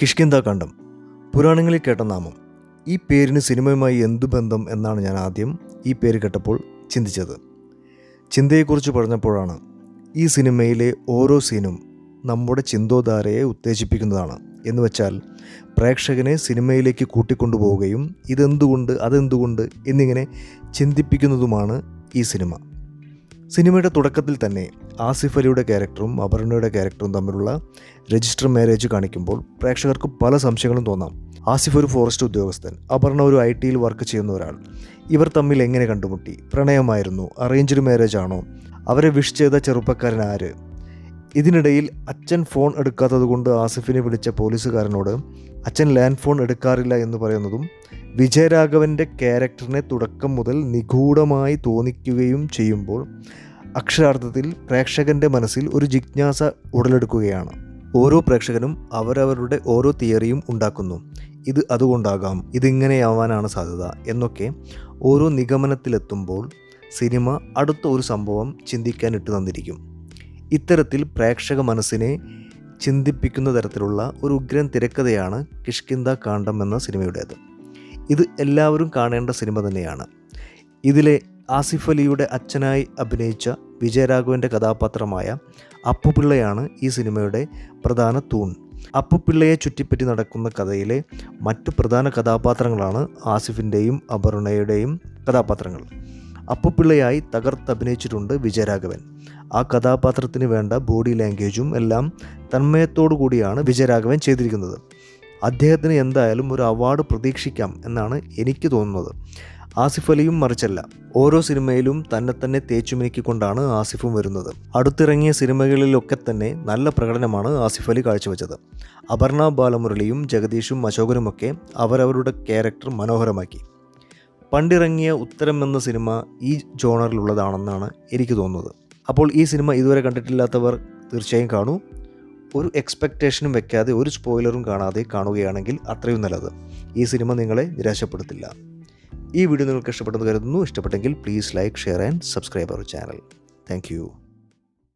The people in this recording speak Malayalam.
കിഷ്കിന്ദ കണ്ടം. പുരാണങ്ങളിൽ കേട്ട നാമം. ഈ പേരിന് സിനിമയുമായി എന്തു ബന്ധം എന്നാണ് ഞാൻ ആദ്യം ഈ പേര് കേട്ടപ്പോൾ ചിന്തിച്ചത്. ചിന്തയെക്കുറിച്ച് പറഞ്ഞപ്പോഴാണ് ഈ സിനിമയിലെ ഓരോ സീനും നമ്മുടെ ചിന്തോധാരയെ ഉത്തേജിപ്പിക്കുന്നതാണ് എന്ന് വെച്ചാൽ പ്രേക്ഷകനെ സിനിമയിലേക്ക് കൂട്ടിക്കൊണ്ടുപോവുകയും ഇതെന്തുകൊണ്ട് അതെന്തുകൊണ്ട് എന്നിങ്ങനെ ചിന്തിപ്പിക്കുന്നതുമാണ് ഈ സിനിമ. സിനിമയുടെ തുടക്കത്തിൽ തന്നെ ആസിഫ് അലിയുടെ ക്യാരക്ടറും അപർണയുടെ ക്യാരക്ടറും തമ്മിലുള്ള രജിസ്റ്റർ മാരേജ് കാണിക്കുമ്പോൾ പ്രേക്ഷകർക്ക് പല സംശയങ്ങളും തോന്നാം. ആസിഫ് ഒരു ഫോറസ്റ്റ് ഉദ്യോഗസ്ഥൻ അപർണ ഒരു ഐ ടിയിൽ വർക്ക് ചെയ്യുന്ന ഒരാൾ. ഇവർ തമ്മിൽ എങ്ങനെ കണ്ടുമുട്ടി? പ്രണയമായിരുന്നു? അറേഞ്ച്ഡ് മാരേജ് ആണോ? അവരെ വിഷ് ചെയ്ത ചെറുപ്പക്കാരൻ ആര്? ഇതിനിടയിൽ അച്ഛൻ ഫോൺ എടുക്കാത്തത് കൊണ്ട് ആസിഫിനെ വിളിച്ച പോലീസുകാരനോട് അച്ഛൻ ലാൻഡ് ഫോൺ എടുക്കാറില്ല എന്ന് പറയുന്നതും വിജയരാഘവന്റെ ക്യാരക്ടറിനെ തുടക്കം മുതൽ നിഗൂഢമായി തോന്നിക്കുകയും ചെയ്യുമ്പോൾ അക്ഷരാർത്ഥത്തിൽ പ്രേക്ഷകന്റെ മനസ്സിൽ ഒരു ജിജ്ഞാസ ഉടലെടുക്കുകയാണ്. ഓരോ പ്രേക്ഷകനും അവരവരുടെ ഓരോ തിയറിയും ഉണ്ടാക്കുന്നു. ഇത് അതുകൊണ്ടാകാം ഇതിങ്ങനെയാവാനാണ് സാധ്യത എന്നൊക്കെ ഓരോ നിഗമനത്തിലെത്തുമ്പോൾ സിനിമ അടുത്ത ഒരു സംഭവം ചിന്തിക്കാൻ ഇട്ട് തന്നിരിക്കും. ഇത്തരത്തിൽ പ്രേക്ഷക മനസ്സിനെ ചിന്തിപ്പിക്കുന്ന തരത്തിലുള്ള ഒരു ഉഗ്രൻ തിരക്കഥയാണ് കിഷ്കിന്ദ കാണ്ഡം എന്ന സിനിമയുടേത്. ഇത് എല്ലാവരും കാണേണ്ട സിനിമ തന്നെയാണ്. ഇതിലെ ആസിഫ് അലിയുടെ അച്ഛനായി അഭിനയിച്ച വിജയരാഘവന്റെ കഥാപാത്രമായ അപ്പുപിള്ളയാണ് ഈ സിനിമയുടെ പ്രധാന തൂൺ. അപ്പുപിള്ളയെ ചുറ്റിപ്പറ്റി നടക്കുന്ന കഥയിലെ മറ്റു പ്രധാന കഥാപാത്രങ്ങളാണ് ആസിഫിന്റെയും അപർണയുടെയും കഥാപാത്രങ്ങൾ. അപ്പുപിള്ളയായി തകർത്തഭിനയിച്ചിട്ടുണ്ട് വിജയരാഘവൻ. ആ കഥാപാത്രത്തിന് വേണ്ട ബോഡി ലാംഗ്വേജും എല്ലാം തന്മയത്തോടു കൂടിയാണ് വിജയരാഘവൻ ചെയ്തിരിക്കുന്നത്. അദ്ദേഹത്തിന് എന്തായാലും ഒരു അവാർഡ് പ്രതീക്ഷിക്കാം എന്നാണ് എനിക്ക് തോന്നുന്നത്. ആസിഫ് അലിയും മറിച്ചല്ല. ഓരോ സിനിമയിലും തന്നെ തന്നെ തേച്ചുമിനുക്കിക്കൊണ്ടാണ് ആസിഫും വരുന്നത്. അടുത്തിറങ്ങിയ സിനിമകളിലൊക്കെ തന്നെ നല്ല പ്രകടനമാണ് ആസിഫ് അലി കാഴ്ചവെച്ചത്. അപർണ ബാലമുരളിയും ജഗദീഷും അശോകനുമൊക്കെ അവരവരുടെ ക്യാരക്ടർ മനോഹരമാക്കി. പണ്ടിറങ്ങിയ ഉത്തരം എന്ന സിനിമ ഈ ജോണറിലുള്ളതാണെന്നാണ് എനിക്ക് തോന്നുന്നത്. അപ്പോൾ ഈ സിനിമ ഇതുവരെ കണ്ടിട്ടില്ലാത്തവർ തീർച്ചയായും കാണൂ. ഒരു എക്സ്പെക്റ്റേഷനും വെക്കാതെ ഒരു സ്പോയിലറും കാണാതെ കാണുകയാണെങ്കിൽ അത്രയും നല്ലത്. ഈ സിനിമ നിങ്ങളെ നിരാശപ്പെടുത്തില്ല. ഈ വീഡിയോ നിങ്ങൾക്ക് ഇഷ്ടപ്പെട്ടെന്ന് കരുതുന്നു. ഇഷ്ടപ്പെട്ടെങ്കിൽ please like share and subscribe our channel thank